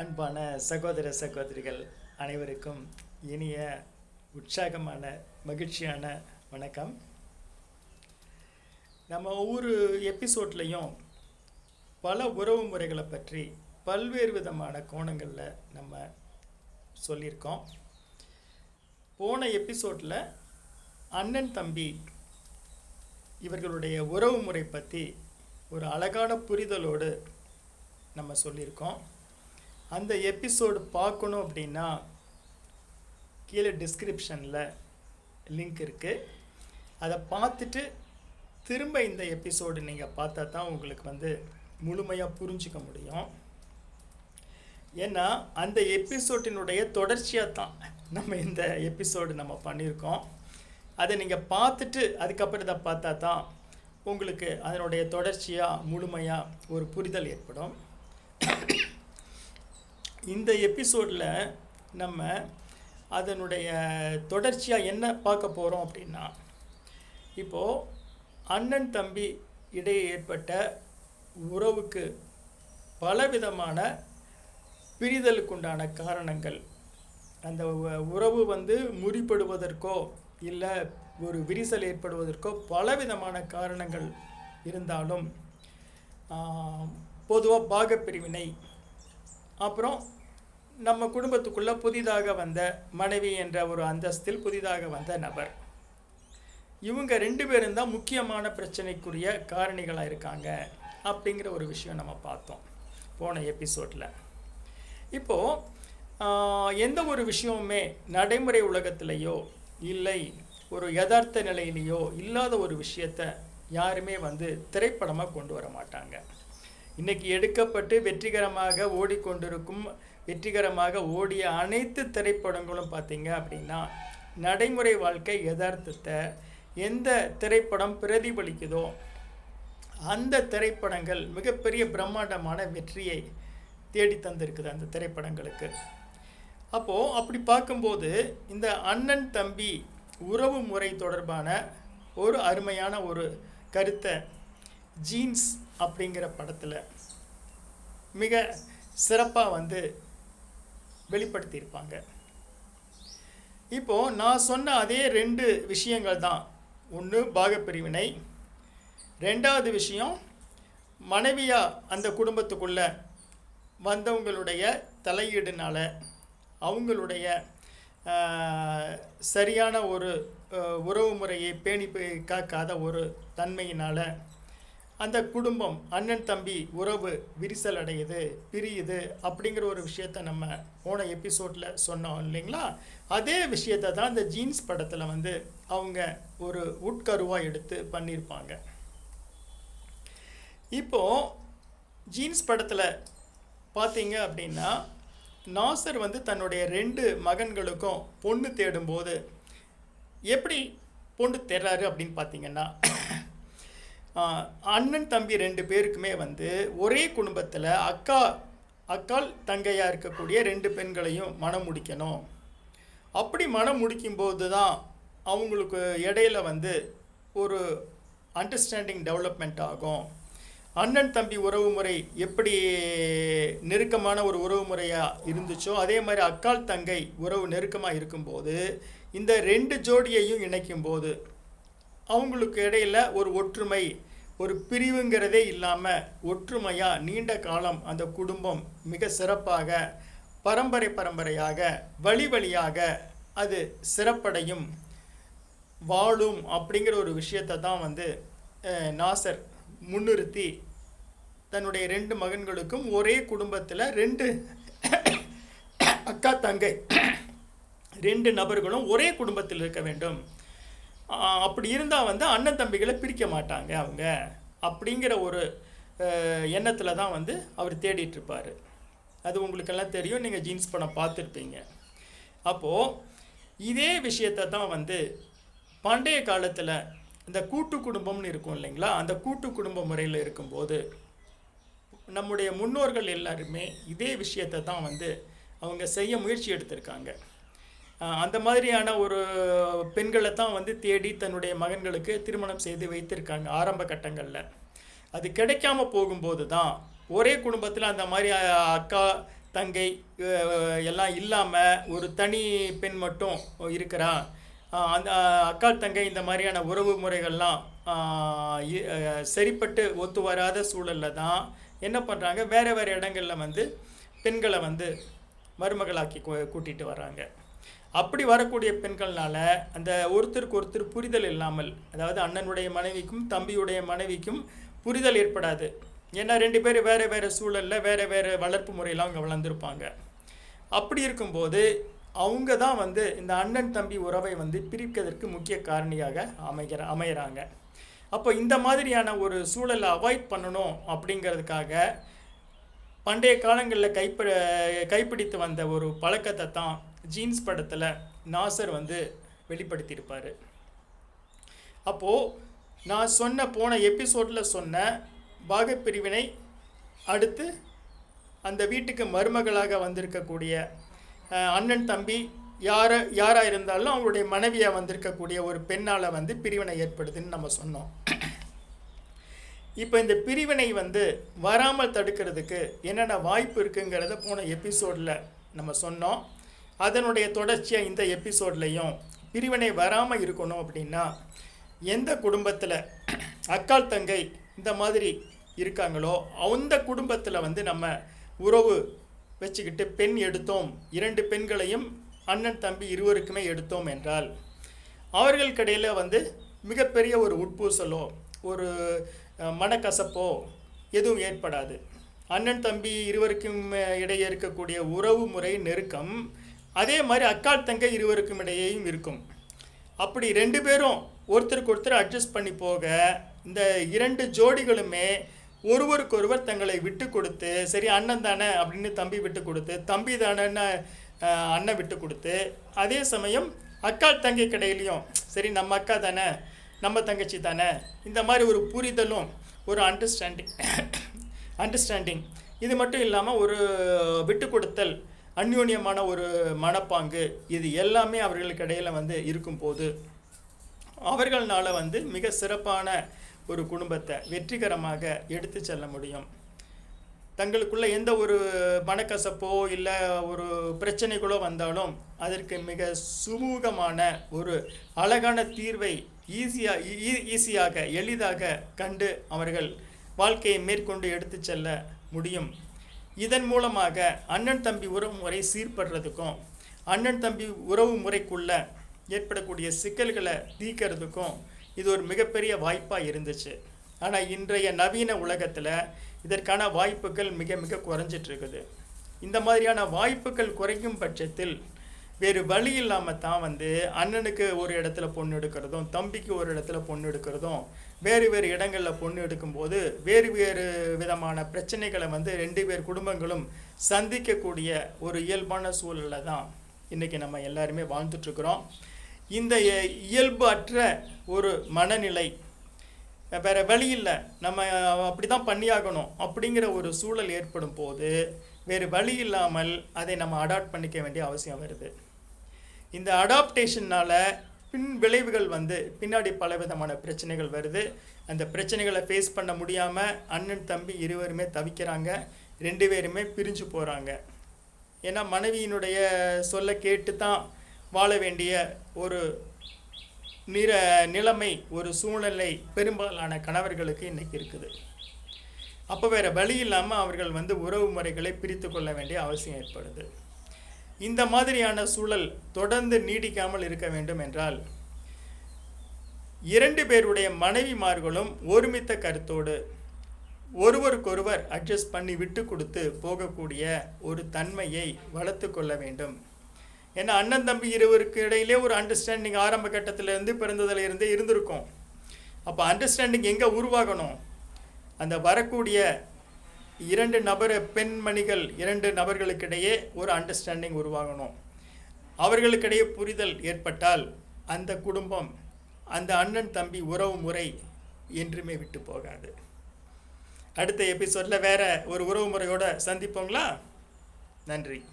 அன்பான சகோதர சகோதரிகள் அனைவருக்கும் இனிய உற்சாகமான மகிழ்ச்சியான வணக்கம். நம்ம ஒவ்வொரு எபிசோட்லேயும் பல உறவு முறைகளை பற்றி பல்வேறு விதமான கோணங்களில் நம்ம சொல்லியிருக்கோம். போன எபிசோடில் அண்ணன் தம்பி இவர்களுடைய உறவு முறை பற்றி ஒரு அழகான புரிதலோடு நம்ம சொல்லியிருக்கோம். அந்த எபிசோடு பார்க்கணும் அப்படின்னா கீழே டிஸ்கிரிப்ஷனில் லிங்க் இருக்குது அதை பார்த்துட்டு திரும்ப இந்த எபிசோடு நீங்கள் பார்த்தா தான் உங்களுக்கு வந்து முழுமையாக புரிஞ்சிக்க முடியும். ஏன்னா அந்த எபிசோட்டினுடைய தொடர்ச்சியாக தான் நம்ம இந்த எபிசோடு நம்ம பண்ணியிருக்கோம். அதை நீங்கள் பார்த்துட்டு அதுக்கப்புறம் இதை பார்த்தா தான் உங்களுக்கு அதனுடைய தொடர்ச்சியாக முழுமையாக ஒரு புரிதல் ஏற்படும். இந்த எபிசோடில் நம்ம அதனுடைய தொடர்ச்சியாக என்ன பார்க்க போகிறோம் அப்படின்னா இப்போது அண்ணன் தம்பி இடையே ஏற்பட்ட உறவுக்கு பலவிதமான பிரிதலுக்குண்டான காரணங்கள். அந்த உறவு வந்து முறிப்படுவதற்கோ இல்லை ஒரு விரிசல் ஏற்படுவதற்கோ பலவிதமான காரணங்கள் இருந்தாலும் பொதுவாக பாகப்பிரிவினை அப்புறம் நம்ம குடும்பத்துக்குள்ளே புதிதாக வந்த மனைவி என்ற ஒரு அந்தஸ்தில் புதிதாக வந்த நபர். இவங்க ரெண்டு பேரும் தான் முக்கியமான பிரச்சனைக்குரிய காரணிகளாக இருக்காங்க அப்படிங்கிற ஒரு விஷயம் நம்ம பார்த்தோம் போன எபிசோடில். இப்போது எந்த ஒரு விஷயமுமே நடைமுறை உலகத்திலேயோ இல்லை ஒரு யதார்த்த நிலையிலேயோ இல்லாத ஒரு விஷயத்த யாருமே வந்து திரைப்படமாக கொண்டு வர மாட்டாங்க. இன்னைக்கு எடுக்கப்பட்டு வெற்றிகரமாக ஓடிக்கொண்டிருக்கும் வெற்றிகரமாக ஓடிய அனைத்து திரைப்படங்களும் பார்த்தீங்க அப்படின்னா நடைமுறை வாழ்க்கை யதார்த்தத்தை எந்த திரைப்படம் பிரதிபலிக்குதோ அந்த திரைப்படங்கள் மிகப்பெரிய பிரம்மாண்டமான வெற்றியை தேடி தந்திருக்குது அந்த திரைப்படங்களுக்கு. அப்போது அப்படி பார்க்கும்போது இந்த அண்ணன் தம்பி உறவு முறை தொடர்பான ஒரு அருமையான ஒரு கருத்தை ஜீன்ஸ் அப்படிங்கிற படத்தில் மிக சிறப்பாக வந்து வெளிப்படுத்தியிருப்பாங்க. இப்போது நான் சொன்ன அதே ரெண்டு விஷயங்கள் தான். ஒன்று பாகப்பிரிவினை ரெண்டாவது விஷயம் மனைவியாக அந்த குடும்பத்துக்குள்ளே வந்தவங்களுடைய தலையீடுனால அவங்களுடைய சரியான ஒரு உறவு முறையை பேணி காக்காத ஒரு தன்மையினால் அந்த குடும்பம் அண்ணன் தம்பி உறவு விரிசல் அடையுது பிரியுது அப்படிங்கிற ஒரு விஷயத்த நம்ம போன எபிசோடில் சொன்னோம் இல்லைங்களா? அதே விஷயத்தை தான் இந்த ஜீன்ஸ் படத்தில் வந்து அவங்க ஒரு உட்கருவாக எடுத்து பண்ணியிருப்பாங்க இப்போ ஜீன்ஸ் படத்தில் பார்த்தீங்க அப்படின்னா நாசர் வந்து தன்னுடைய ரெண்டு மகன்களுக்கும் பொண்ணு தேடும்போது எப்படி பொண்ணு தேடுறாரு அப்படின்னு பார்த்தீங்கன்னா அண்ணன் தம்பி ரெண்டு பேருக்குமே வந்து ஒரே குடும்பத்தில் அக்கா அக்கால் தங்கையாக இருக்கக்கூடிய ரெண்டு பெண்களையும் மனம் முடிக்கணும். அப்படி மனம் முடிக்கும்போது தான் அவங்களுக்கு இடையில வந்து ஒரு அண்டர்ஸ்டாண்டிங் டெவலப்மெண்ட் ஆகும். அண்ணன் தம்பி உறவு முறை எப்படி நெருக்கமான ஒரு உறவு முறையாக இருந்துச்சோ அதே மாதிரி அக்கால் தங்கை உறவு நெருக்கமாக இருக்கும்போது இந்த ரெண்டு ஜோடியையும் இணைக்கும்போது அவங்களுக்கு இடையில ஒரு ஒற்றுமை ஒரு பிரிவுங்கிறதே இல்லாமல் ஒற்றுமையாக நீண்ட காலம் அந்த குடும்பம் மிக சிறப்பாக பரம்பரை பரம்பரையாக வழி வழியாக அது சிறப்படையும். வாழும் அப்படிங்கிற ஒரு விஷயத்தை தான் வந்து நாசர் முன்னிறுத்தி தன்னுடைய ரெண்டு மகன்களுக்கும் ஒரே குடும்பத்தில் ரெண்டு அக்கா தங்கை ரெண்டு நபர்களும் ஒரே குடும்பத்தில் இருக்க வேண்டும். அப்படி இருந்தால் வந்து அண்ணன் தம்பிகளை பிரிக்க மாட்டாங்க அவங்க. அப்படிங்கிற ஒரு எண்ணத்தில் தான் வந்து அவர் தேடிட்டுருப்பார். அது உங்களுக்கெல்லாம் தெரியும். நீங்கள் ஜீன்ஸ் படம் பார்த்துருப்பீங்க. அப்போது இதே விஷயத்தை தான் வந்து பண்டைய காலத்தில் இந்த கூட்டு குடும்பம்னு இருக்கும் இல்லைங்களா? அந்த கூட்டு குடும்ப முறையில் இருக்கும்போது நம்முடைய முன்னோர்கள் எல்லாருமே இதே விஷயத்தை தான் வந்து அவங்க செய்ய முயற்சி எடுத்திருக்காங்க. அந்த மாதிரியான ஒரு பெண்களை தான் வந்து தேடி தன்னுடைய மகன்களுக்கு திருமணம் செய்து வைத்திருக்காங்க ஆரம்ப கட்டங்களில். அது கிடைக்காம போகும்போது தான் ஒரே குடும்பத்தில் அந்த மாதிரி அக்கா தங்கை எல்லாம் இல்லாமல் ஒரு தனி பெண் மட்டும் இருக்கிறா. அந்த அக்கா தங்கை இந்த மாதிரியான உறவு முறைகள்லாம் இ- சரிப்பட்டு ஒத்து வராத சூழலில் தான் என்ன பண்ணுறாங்க வேறு வேறு இடங்களில் வந்து பெண்களை வந்து மருமகளாக்கி கூட்டிகிட்டு வராங்க அப்படி வரக்கூடிய பெண்கள்னால அந்த ஒருத்தருக்கு ஒருத்தர் புரிதல் இல்லாமல் அதாவது அண்ணனுடைய மனைவிக்கும் தம்பியுடைய மனைவிக்கும் புரிதல் ஏற்படாது. ஏன்னா ரெண்டு பேரும் வேறு வேறு சூழலில் வேறு வேறு வளர்ப்பு முறையில் அவங்க வளர்ந்துருப்பாங்க. அப்படி இருக்கும்போது அவங்க தான் வந்து இந்த அண்ணன் தம்பி உறவை வந்து பிரிப்பதற்கு முக்கிய காரணியாக அமைகிற அமைகிறாங்க அப்போ இந்த மாதிரியான ஒரு சூழலை அவாய்ட் பண்ணணும் அப்படிங்கிறதுக்காக பண்டைய காலங்களில் கைப்ப கைப்பிடித்து வந்த ஒரு பழக்கத்தை தான் ஜீன்ஸ் படத்தில் நாசர் வந்து வெளிப்படுத்தியிருப்பார். அப்போது நான் சொன்ன போன எபிசோடில் சொன்ன பாகப்பிரிவினை அடுத்து அந்த வீட்டுக்கு மருமகளாக வந்திருக்கக்கூடிய அண்ணன் தம்பி யார யாராக இருந்தாலும் அவங்களுடைய மனைவியாக வந்திருக்கக்கூடிய ஒரு பெண்ணால் வந்து பிரிவினை ஏற்படுதுன்னு நம்ம சொன்னோம். இப்போ இந்த பிரிவினை வந்து வராமல் தடுக்கிறதுக்கு என்னென்ன வாய்ப்பு இருக்குங்கிறத போன எபிசோடில் நம்ம சொன்னோம். அதனுடைய தொடர்ச்சியாக இந்த எபிசோட்லையும் பிரிவினை வராமல் இருக்கணும் அப்படின்னா எந்த குடும்பத்தில் அக்கால் தங்கை இந்த மாதிரி இருக்காங்களோ அந்த குடும்பத்தில் வந்து நம்ம உறவு வச்சுக்கிட்டு பெண் எடுத்தோம் இரண்டு பெண்களையும் அண்ணன் தம்பி இருவருக்குமே எடுத்தோம் என்றால் அவர்களுக்கிடையில் வந்து மிகப்பெரிய ஒரு உட்பூசலோ ஒரு மனக்கசப்போ எதுவும் ஏற்படாது. அண்ணன் தம்பி இருவருக்கும் இடையே இருக்கக்கூடிய உறவு முறை நெருக்கம் அதே மாதிரி அக்காள் தங்கை இருவருக்கும் இடையேயும் இருக்கும். அப்படி ரெண்டு பேரும் ஒருத்தருக்கு ஒருத்தர் அட்ஜஸ்ட் பண்ணி போக இந்த இரண்டு ஜோடிகளுமே ஒருவருக்கொருவர் தங்களை விட்டு கொடுத்து சரி அண்ணன் தானே அப்படின்னு தம்பி விட்டு கொடுத்து தம்பி தானேன்னு அண்ணன் விட்டு கொடுத்து அதே சமயம் அக்காள் தங்கை கடையிலையும் சரி நம்ம அக்கா தானே நம்ம தங்கச்சி தானே இந்த மாதிரி ஒரு புரிதலும் ஒரு அண்டர்ஸ்டாண்டிங் அண்டர்ஸ்டாண்டிங் இது மட்டும் இல்லாமல் ஒரு விட்டு கொடுத்தல் அந்யோன்யமான ஒரு மனப்பாங்கு. இது எல்லாமே அவர்களுக்கு இடையில் வந்து இருக்கும்போது அவர்களால் வந்து மிக சிறப்பான ஒரு குடும்பத்தை வெற்றிகரமாக எடுத்து செல்ல முடியும். தங்களுக்குள்ள எந்த ஒரு மனக்கசப்போ இல்லை ஒரு பிரச்சனைகளோ வந்தாலும் அதற்கு மிக சுமூகமான ஒரு அழகான தீர்வை ஈஸியாக ஈஸியாக எளிதாக கண்டு அவர்கள் வாழ்க்கையை மேற்கொண்டு எடுத்து செல்ல முடியும். இதன் மூலமாக அண்ணன் தம்பி உறவு முறை சீர்படுறதுக்கும் அண்ணன் தம்பி உறவு முறைக்குள்ள ஏற்படக்கூடிய சிக்கல்களை தீக்கிறதுக்கும் இது ஒரு மிகப்பெரிய வாய்ப்பாக இருந்துச்சு. ஆனால் இன்றைய நவீன உலகத்தில் இதற்கான வாய்ப்புகள் மிக மிக குறைஞ்சிட்ருக்குது இந்த மாதிரியான வாய்ப்புகள் குறைக்கும் பட்சத்தில் வேறு வழி இல்லாமல் தான் வந்து அண்ணனுக்கு ஒரு இடத்துல பொண்ணு எடுக்கிறதும் தம்பிக்கு ஒரு இடத்துல பொண்ணு எடுக்கிறதும் வேறு வேறு இடங்களில் பொண்ணு எடுக்கும்போது வேறு வேறு விதமான பிரச்சனைகளை வந்து ரெண்டு பேர் குடும்பங்களும் சந்திக்கக்கூடிய ஒரு இயல்பான சூழலில் தான் இன்றைக்கி நம்ம எல்லாருமே வாழ்ந்துட்டுருக்குறோம். இந்த இயல்பு அற்ற ஒரு மனநிலை வேறு வழி இல்லை நம்ம அப்படி தான் பண்ணியாகணும் அப்படிங்கிற ஒரு சூழல் ஏற்படும் போது வேறு வழி இல்லாமல் அதை நம்ம அடாப்ட் பண்ணிக்க வேண்டிய அவசியம் வருது. இந்த அடாப்டேஷனால் பின் விளைவுகள் வந்து பின்னாடி பல விதமான பிரச்சனைகள் வருது. அந்த பிரச்சனைகளை ஃபேஸ் பண்ண முடியாமல் அண்ணன் தம்பி இருவருமே தவிக்கிறாங்க. ரெண்டு பேருமே பிரிஞ்சு போகிறாங்க ஏன்னா மனைவியினுடைய சொல்ல கேட்டு தான் வாழ வேண்டிய ஒரு நிற நிலைமை ஒரு சூழ்நிலை பெரும்பாலான கணவர்களுக்கு இன்றைக்கி இருக்குது. அப்போ வேறு வழி இல்லாமல் அவர்கள் வந்து உறவு முறைகளை பிரித்து கொள்ள வேண்டிய அவசியம் ஏற்படுது. இந்த மாதிரியான சூழல் தொடர்ந்து நீடிக்காமல் இருக்க வேண்டும் என்றால் இரண்டு பேருடைய மனைவிமார்களும் ஒருமித்த கருத்தோடு ஒருவருக்கொருவர் அட்ஜஸ்ட் பண்ணி விட்டு கொடுத்து போகக்கூடிய ஒரு தன்மையை வளர்த்து கொள்ள வேண்டும். ஏன்னா அண்ணன் தம்பி இருவருக்கு இடையிலே ஒரு அண்டர்ஸ்டாண்டிங் ஆரம்ப கட்டத்திலேருந்து இருந்து இருந்திருக்கும். அப்போ அண்டர்ஸ்டாண்டிங் எங்கே உருவாகணும்? அந்த வரக்கூடிய இரண்டு நபர் பெண்மணிகள் இரண்டு நபர்களுக்கிடையே ஒரு அண்டர்ஸ்டாண்டிங் உருவாகணும். அவர்களுக்கிடையே புரிதல் ஏற்பட்டால் அந்த குடும்பம் அந்த அண்ணன் தம்பி உறவு முறை என்றுமே விட்டு போகாது. அடுத்த எபிசோடில் வேறு ஒரு உறவு முறையோடு சந்திப்போங்களா நன்றி.